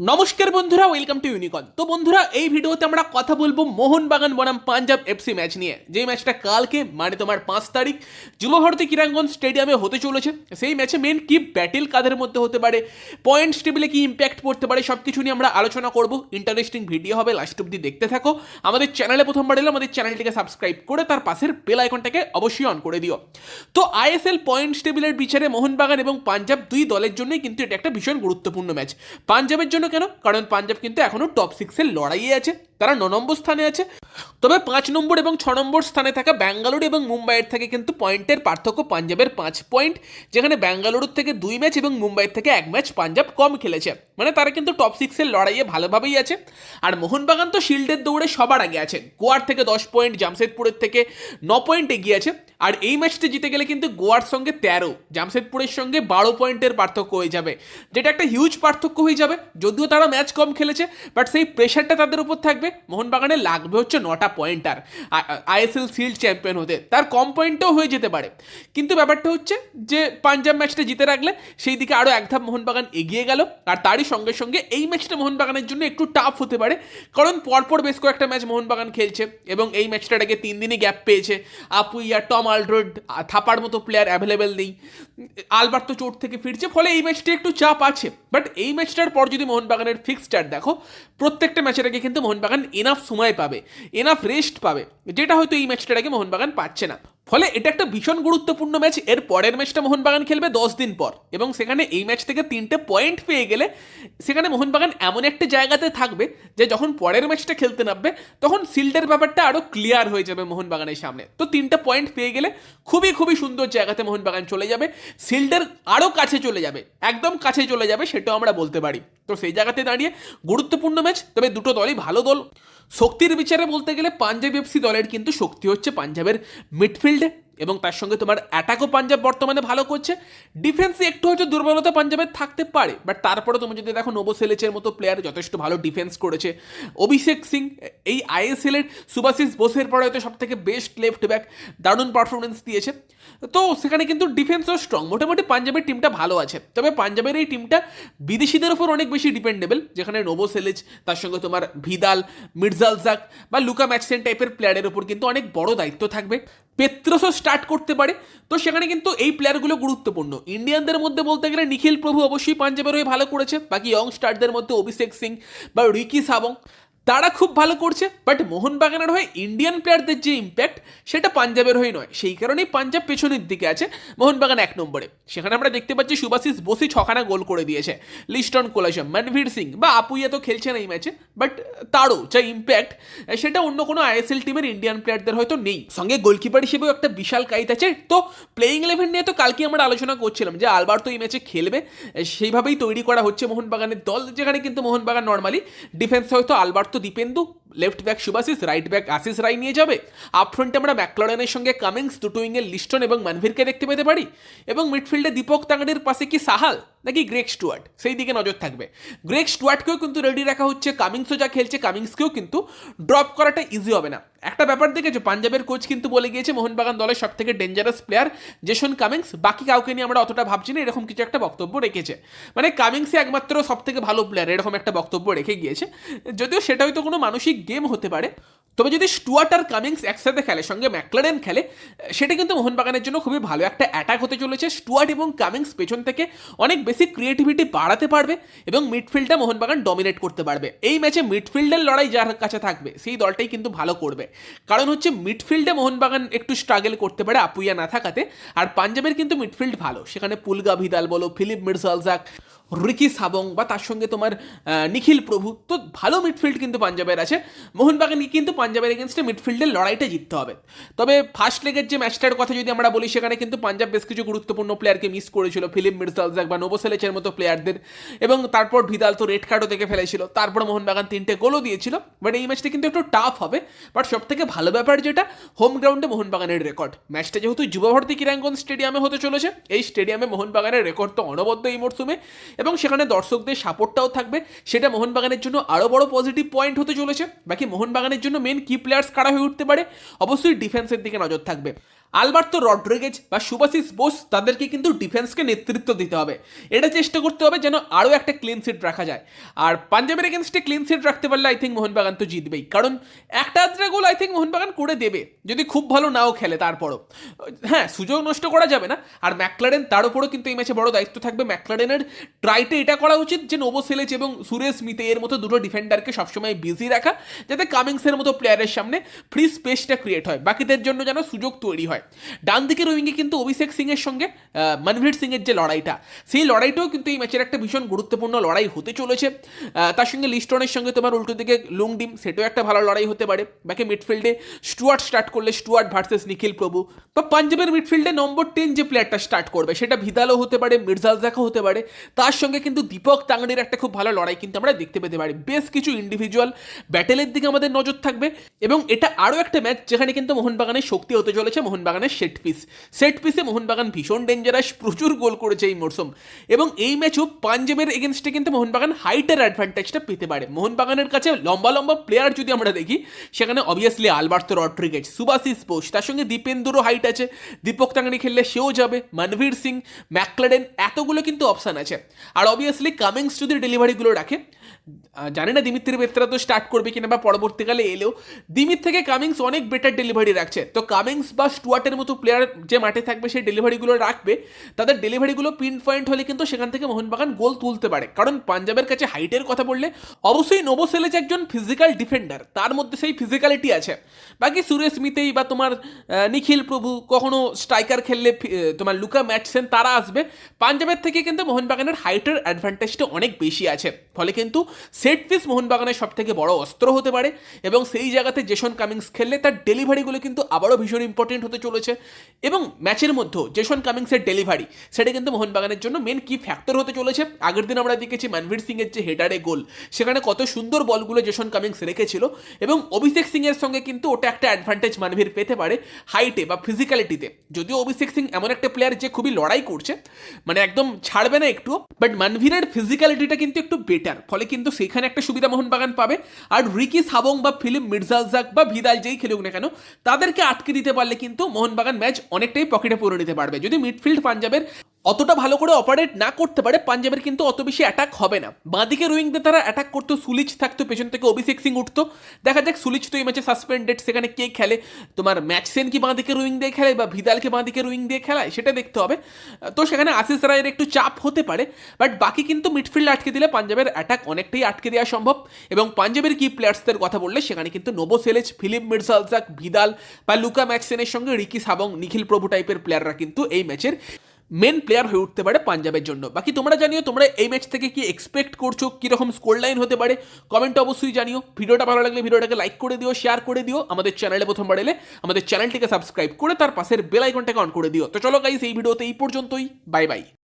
নমস্কার বন্ধুরা welcome to ইউনিকন তো বন্ধুরা, এই ভিডিওতে আমরা কথা বলব মোহনবাগান বনাম পাঞ্জাব এফসি ম্যাচ নিয়ে। যে ম্যাচটা কালকে মানে তোমার পাঁচ তারিখ, যুবভারতী ক্রীড়াঙ্গন স্টেডিয়ামে হতে চলেছে। সেই ম্যাচে মেন কি ব্যাটেল কাদের মধ্যে হতে পারে পয়েন্টস টেবিলে কি ইম্প্যাক্ট পড়তে পারে সব কিছু নিয়ে আমরা আলোচনা করব। ইন্টারেস্টিং ভিডিও হবে লাস্ট অব্দি দেখতে থাকো। আমাদের চ্যানেলে প্রথমবার এলে আমাদের চ্যানেলটিকে সাবস্ক্রাইব করে, তার পাশের বেল আইকনটাকে অবশ্যই অন করে দিও। তো আইএসএল পয়েন্টস টেবিলের বিচারে মোহনবাগান এবং পাঞ্জাব দুই দলের জন্যই কিন্তু এটা একটা ভীষণ গুরুত্বপূর্ণ ম্যাচ। পাঞ্জাবের জন্য কেন? কারণ পাঞ্জাব কিন্তু এখনও টপ সিক্সের লড়াইয়ে আছে। তারা ন নম্বর স্থানে আছে। তবে পাঁচ নম্বর এবং ছ নম্বর স্থানে থাকা ব্যাঙ্গালুরু এবং মুম্বাইয়ের থেকে কিন্তু পয়েন্টের পার্থক্য পাঞ্জাবের পাঁচ পয়েন্ট, যেখানে ব্যাঙ্গালুরুর থেকে দুই ম্যাচ এবং মুম্বাইয়ের থেকে এক ম্যাচ পাঞ্জাব কম খেলেছে। মানে তারা কিন্তু টপ সিক্সের লড়াইয়ে ভালোভাবেই আছে। আর মোহনবাগান তো শিল্ডের দৌড়ে সবার আগে আছে। গোয়ার থেকে দশ পয়েন্ট, জামশেদপুরের থেকে ন পয়েন্ট এগিয়ে আছে। আর এই ম্যাচটা জিতে গেলে কিন্তু গোয়ার সঙ্গে তেরো, জামশেদপুরের সঙ্গে বারো পয়েন্টের পার্থক্য হয়ে যাবে। যেটা একটা হিউজ পার্থক্য হয়ে যাবে, যদিও তারা ম্যাচ কম খেলেছে বাট সেই প্রেশারটা তাদের উপর থাকবে। মোহনবাগানে লাগবে হচ্ছে নটা পয়েন্ট আর আইএসএল শিল্ড চ্যাম্পিয়ন হতে। তার কম পয়েন্টও হয়ে যেতে পারে। কিন্তু ব্যাপারটা হচ্ছে যে, পাঞ্জাব ম্যাচটা জিতে রাখলে সেই দিকে আরও এক ধাপ মোহনবাগান এগিয়ে গেল। আর তারই সঙ্গে সঙ্গে এই ম্যাচটা মোহনবাগানের জন্য একটু টাফ হতে পারে। কারণ পরপর বেশ কয়েকটা ম্যাচ মোহনবাগান খেলছে এবং এই ম্যাচটাটাকে তিন দিনই গ্যাপ পেয়েছে। আপুইয়া, টম আলড্রোড থাপার মতো প্লেয়ার অ্যাভেলেবেল নেই। আলবার তো চোট থেকে ফিরছে, ফলে এই ম্যাচটা একটু চাপ আছে। বাট এই ম্যাচটার পর যদি মোহনবাগানের ফিক্সটার দেখো, প্রত্যেকটা ম্যাচের আগে কিন্তু মোহনবাগান এনাফ সময় পাবে এনাফ রেস্ট পাবে। যেটা হয়তো এই ম্যাচটার আগে মোহনবাগান পাচ্ছে না। ফলে এটা একটা ভীষণ গুরুত্বপূর্ণ ম্যাচ। এর পরের ম্যাচটা মোহনবাগান খেলবে দশ দিন পর। এবং সেখানে এই ম্যাচ থেকে তিনটে পয়েন্ট পেয়ে গেলে সেখানে মোহনবাগান এমন একটা জায়গাতে থাকবে যে যখন পরের ম্যাচটা খেলতে নামবে, তখন সিল্ডের ব্যাপারটা আরও ক্লিয়ার হয়ে যাবে মোহনবাগানের সামনে। তো তিনটে পয়েন্ট পেয়ে গেলে খুবই খুবই সুন্দর জায়গাতে মোহনবাগান চলে যাবে। সিল্ডের আরও কাছে চলে যাবে, একদম কাছে চলে যাবে সেটাও আমরা বলতে পারি। তো সেই জায়গাতে দাঁড়িয়ে গুরুত্বপূর্ণ ম্যাচ, তবে দুটো দলই ভালো দল। শক্তির বিচারে বলতে গেলে পাঞ্জাব এফসি দলের কিন্তু শক্তি হচ্ছে পাঞ্জাবের মিডফিল্ডে এবং তার সঙ্গে তোমার অ্যাটাকও পাঞ্জাব বর্তমানে ভালো করছে। ডিফেন্সে একটু হয়তো দুর্বলতা পাঞ্জাবের থাকতে পারে বাট তারপরে তুমি যদি দেখো নোবো সেলেচের মতো প্লেয়ার যথেষ্ট ভালো ডিফেন্স করেছে। অভিষেক সিং, এই আইএসএল এর সুভাশিস বোসের পরে হয়তো সব থেকে বেস্ট লেফট ব্যাক দারুণ পারফরমেন্স দিয়েছে। তো সেখানে কিন্তু ডিফেন্সও স্ট্রং মোটামুটি পাঞ্জাবের টিমটা ভালো আছে। তবে পাঞ্জাবের এই টিমটা বিদেশিদের উপর অনেক বেশি ডিপেন্ডেবল যেখানে নোবো সেলেজ তার সঙ্গে তোমার ভিদাল মির্জালজাক বা লুকা ম্যাক্সেন টাইপের প্লেয়ারের উপর কিন্তু অনেক বড় দায়িত্ব থাকবে। পেত্রসও স্টার্ট করতে পারে। তো সেখানে কিন্তু এই প্লেয়ারগুলো গুরুত্বপূর্ণ। ইন্ডিয়ানদের মধ্যে বলতে গেলে নিখিল প্রভু অবশ্যই পাঞ্জাবের হয়ে ভালো করেছে। বাকি ইয়ং স্টারদের মধ্যে অভিষেক সিং বা রিকি সাবং। তারা খুব ভালো করছে বাট মোহনবাগানের হয়ে ইন্ডিয়ান প্লেয়ারদের যে ইম্প্যাক্ট সেটা পাঞ্জাবের হয়ে নয়। সেই কারণেই পাঞ্জাব পেছনের দিকে আছে, মোহনবাগান এক নম্বরে। সেখানে আমরা দেখতে পাচ্ছি সুভাশিস বসি ছখানা গোল করে দিয়েছে। লিস্টন কোলাসম মনভীর সিং বা আপুইয়া তো খেলছে না এই ম্যাচে বাট তারও যা ইম্প্যাক্ট সেটা অন্য কোনো আইএসএল টিমের ইন্ডিয়ান প্লেয়ারদের হয়তো নেই। সঙ্গে গোলকিপার হিসেবেও একটা বিশাল কাইত আছে। তো প্লেয়িং ইলেভেন নিয়ে তো কালকে আমরা আলোচনা করছিলাম যে আলবার তো এই ম্যাচে খেলবে। সেইভাবেই তৈরি করা হচ্ছে মোহনবাগানের দল, যেখানে কিন্তু মোহনবাগান নর্মালি ডিফেন্স হয়তো আলবার তো Dipendu left back Subhasish right back Ashish Roy নিয়ে যাবে। আপফ্রন্টে আমরা ম্যাকলরেনের সঙ্গে কামিংস দুটো উইংয়ের লিস্টন এবং মানভীরকে দেখতে পেতে পারি। এবং মিডফিল্ডে দীপক তাঙ্গাড়ির পাশে কি সাহাল? নাকি গ্রেক স্টুয়ার্ট সেই দিকে নজর থাকবে। গ্রেক স্টুয়ার্টকেও কিন্তু রেডি রাখা হচ্ছে কামিংসও যা খেলছে কামিংসকেও কিন্তু ড্রপ করাটা ইজি হবে না। একটা ব্যাপার দেখেছ, পাঞ্জাবের কোচ কিন্তু বলে গিয়েছে, মোহনবাগান দলের সব থেকে ডেঞ্জারাস প্লেয়ার জেসন কামিংস বাকি কাউকে নিয়ে আমরা অতটা ভাবছি না, এরকম কিছু একটা বক্তব্য রেখেছে। মানে কামিংসই একমাত্র সব থেকে ভালো প্লেয়ার এরকম একটা বক্তব্য রেখে গিয়েছে। যদিও সেটা হয়তো কোনো মানসিক গেম হতে পারে তবে যদি স্টুয়ার্ট আর কামিংস একসাথে খেলে, সঙ্গে ম্যাকলারেন খেলে, সেটা কিন্তু মোহনবাগানের জন্য খুবই ভালো একটা অ্যাটাক হতে চলেছে। স্টুয়ার্ট এবং কামিংস পেছন থেকে অনেক বেশি ক্রিয়েটিভিটি বাড়াতে পারবে এবং মিডফিল্ডটা মোহনবাগান ডমিনেট করতে পারবে। এই ম্যাচে মিডফিল্ডের লড়াই যার কাছে থাকবে, সেই দলটাই কিন্তু ভালো করবে। কারণ হচ্ছে মিডফিল্ডে মোহনবাগান একটু স্ট্রাগল করতে পারে আপুইয়া না থাকাতে, আর পাঞ্জাবের কিন্তু মিডফিল্ড ভালো। সেখানে পুলগা ভিদাল বলো ফিলিপ মির্জালজাক রিকি সাবং বা তার সঙ্গে তোমার নিখিল প্রভু। তো ভালো মিডফিল্ড কিন্তু পাঞ্জাবের আছে। মোহনবাগানকে কিন্তু পাঞ্জাবের এগেনস্টে মিডফিল্ডের লড়াইটা জিততে হবে। তবে ফার্স্ট লেগের যে ম্যাচটার কথা যদি আমরা বলি, সেখানে কিন্তু পাঞ্জাব বেশ কিছু গুরুত্বপূর্ণ প্লেয়ারকে মিস করেছিল। ফিলিপ মির্জালজাক বা নোবোসেলেচের মতো প্লেয়ারদের এবং তারপর ভিদাল তো রেড কার্ডও থেকে ফেলেছিল। তারপর মোহনবাগান তিনটে গোলও দিয়েছিল। বাট এই ম্যাচটা কিন্তু একটু টাফ হবে। বাট সব থেকে ভালো ব্যাপার যেটা হোম গ্রাউন্ডে মোহনবাগানের রেকর্ড ম্যাচটা যেহেতু যুবভারতী ক্রীড়াঙ্গন স্টেডিয়ামে হতে চলেছে, এই স্টেডিয়ামে মোহনবাগানের রেকর্ড তো অনবদ্য এই মরশুমে এবং সেখানে দর্শকদের সাপোর্টটাও থাকবে। সেটা মোহনবাগানের জন্য আরও বড় পজিটিভ পয়েন্ট হতে চলেছে। বাকি মোহনবাগানের জন্য মেন কি প্লেয়ার্স কারা হয়ে উঠতে পারে? অবশ্যই ডিফেন্সের দিকে নজর থাকবে। আলবার্তো রড্রিগেজ বা সুভাশিস বোস তাদেরকে কিন্তু ডিফেন্সকে নেতৃত্ব দিতে হবে। এটা চেষ্টা করতে হবে যেন আরও একটা ক্লিন সিট রাখা যায়। আর পাঞ্জাবের এগেনস্টে ক্লিন সিট রাখতে পারলে আই থিঙ্ক মোহনবাগান তো জিতবেই। কারণ একটা আধটা গোল আই থিঙ্ক মোহনবাগান করে দেবে, যদি খুব ভালো নাও খেলে তারপরও। হ্যাঁ সুযোগ নষ্ট করা যাবে না। আর ম্যাকলারেন তার উপরও কিন্তু এই ম্যাচে বড় দায়িত্ব থাকবে। ম্যাকলারেনের ট্রাইটে এটা করা উচিত যে নোবোসেলেজ এবং সুরেশ মিতে এর মতো দুটো ডিফেন্ডারকে সবসময় বিজি রাখা, যাতে কামিংসের মতো প্লেয়ারের সামনে ফ্রি স্পেসটা ক্রিয়েট হয়। বাকিদের জন্য যেন সুযোগ তৈরি হয়। ডান দিকের উইঙ্গে কিন্তু অভিষেক সিং এর সঙ্গে মনভীর সিং এর যে লড়াইটা, সেই লড়াইটাও কিন্তু এই ম্যাচের একটা ভীষণ গুরুত্বপূর্ণ লড়াই হতে চলেছে। তার সঙ্গে লিস্টনের সঙ্গে তোমার উল্টো দিকে লুংডিম সেটাও একটা ভালো লড়াই হতে পারে। বাকি মিডফিল্ডে স্টুয়ার্ট স্টার্ট করলে স্টুয়ার্ট ভার্সেস নিখিল প্রভু। বা পাঞ্জাবের মিডফিল্ডে নম্বর টেন যে প্লেয়ারটা স্টার্ট করবে, সেটা ভিদালও হতে পারে, মির্জাল মির্জালজাকও হতে পারে। তার সঙ্গে কিন্তু দীপক তাংড়ির একটা খুব ভালো লড়াই কিন্তু আমরা দেখতে পেতে পারি। বেশ কিছু ইন্ডিভিজুয়াল ব্যাটেলের দিকে আমাদের নজর থাকবে। এবং এটা আরও একটা ম্যাচ যেখানে কিন্তু মোহনবাগানের শক্তি হতে চলেছে মোহনবাগানের সেট পিস সেট পিসে মোহনবাগান ভীষণ ডেঞ্জারাস প্রচুর গোল করেছে এই মরশুম এবং এই ম্যাচও পাঞ্জাবের এগেনস্টে কিন্তু মোহনবাগান হাইটের অ্যাডভান্টেজটা পেতে পারে। মোহনবাগানের কাছে লম্বা লম্বা প্লেয়ার যদি আমরা দেখি, সেখানে অবভিয়াসলি আলবার্তো রড্রিগেজ সুবাসিস বোস, তার সঙ্গে দীপেন্দুরও হাইট আছে। দীপক তাঙ্গানি খেললে সেও যাবে। মনভীর সিং, ম্যাকলারেন, এতগুলো কিন্তু অপশান আছে। আর অবভিয়াসলি কামিংস যদি ডেলিভারিগুলো রাখে জানি না দিমিত্রি বেত্রা তো স্টার্ট করবে কিনা বা পরবর্তীকালে এলেও দিমিত থেকে কামিংস অনেক বেটার ডেলিভারি রাখছে। তো কামিংস বা স্টুয়ার্টের মতো প্লেয়ার যে মাঠে থাকবে, সেই ডেলিভারিগুলো রাখবে, তাদের ডেলিভারিগুলো পিন পয়েন্ট হলে কিন্তু সেখান থেকে মোহনবাগান গোল তুলতে পারে। কারণ পাঞ্জাবের কাছে হাইটের কথা বললে, অবশ্যই নোবোসেলেজ একজন ফিজিক্যাল ডিফেন্ডার তার মধ্যে সেই ফিজিক্যালিটি আছে। বাকি সুরেশ মিতেই বা তোমার নিখিল প্রভু, কখনো স্ট্রাইকার খেললে তোমার লুকা ম্যাটসেন, তারা আসবে। পাঞ্জাবের থেকে কিন্তু মোহনবাগানের হাইটের অ্যাডভান্টেজটা অনেক বেশি আছে। ফলে কিন্তু সেট পিস মোহনবাগানের সব থেকে বড় অস্ত্র হতে পারে এবং সেই জায়গাতে জেসন কামিংস খেললে তার ডেলিভারিগুলো কিন্তু আবারও ভীষণ ইম্পর্টেন্ট হতে চলেছে। এবং ম্যাচের মধ্যেও জেসন কামিংসের ডেলিভারি সেটা কিন্তু মোহনবাগানের জন্য মেন কি ফ্যাক্টর হতে চলেছে। আগের দিন আমরা দেখেছি মনভীর সিং এর যে হেডারে গোল সেখানে কত সুন্দর বলগুলো জেসন কামিংস রেখেছিল। এবং অভিষেক সিং এর সঙ্গে কিন্তু ওটা একটা অ্যাডভান্টেজ মানভীর পেতে পারে হাইটে বা ফিজিক্যালিটিতে যদিও অভিষেক সিং এমন একটা প্লেয়ার যে খুবই লড়াই করছে মানে একদম ছাড়বে না একটু বাট মানভীরের ফিজিক্যালিটিটা কিন্তু একটু বেটার ফলে কিন্তু সেখানে একটা সুবিধা মোহনবাগান পাবে। আর রিকি সাবং বা ফিলিপ মির্জালজাক বা ভিদাল যেই খেলুক না কেন, তাদেরকে আটকে দিতে পারলে কিন্তু মোহনবাগান ম্যাচ অনেকটাই পকেটে পুরো নিতে পারবে। যদি মিডফিল্ড পাঞ্জাবের অতটা ভালো করে অপারেট না করতে পারে, পাঞ্জাবের কিন্তু অত বেশি অ্যাটাক হবে না। বাঁদিকে দিয়ে তারা অ্যাটাক করতো, সুলিচ থাকতো, পেছন থেকে অভিষেক সিং উঠতো। দেখা যাক সুলিচ তো এই ম্যাচে সাসপেন্ডেড সেখানে কে খেলে? তোমার ম্যাচ সেন কি বাঁদিকে রুইং দিয়ে খেলে বা ভিদালকে বাঁদিকে রুইং দিয়ে খেলায়? সেটা দেখতে হবে। তো সেখানে আশিস রায়ের একটু চাপ হতে পারে বাট বাকি কিন্তু মিডফিল্ড আটকে দিলে পাঞ্জাবের অ্যাটাক অনেকটাই আটকে দেওয়া সম্ভব। এবং পাঞ্জাবের কি প্লেয়ার্সদের কথা বললে, সেখানে কিন্তু নোবো সেলেজ ফিলিপ মির্জালজাক, ভিদাল বা লুকা ম্যাক্সেনের সঙ্গে রিকি সাবং, নিখিল প্রভু টাইপের প্লেয়াররা কিন্তু এই ম্যাচের মেন প্লেয়ার হয়ে উঠতে পারে পাঞ্জাবের জন্য। বাকি তোমরা জানিও, তোমরা এই ম্যাচ থেকে কি এক্সপেক্ট করছ, কীরকম স্কোর লাইন হতে পারে? কমেন্ট অবশ্যই জানিও। ভিডিওটা ভালো লাগলে ভিডিওটাকে লাইক করে দিও শেয়ার করে দিও। আমাদের চ্যানেলে প্রথম এলে আমাদের চ্যানেলটিকে সাবস্ক্রাইব করে তার পাশের বেল আইকনটাকে অন করে দিও। তো চলো গাইস এই ভিডিওতে এই পর্যন্তই। Bye bye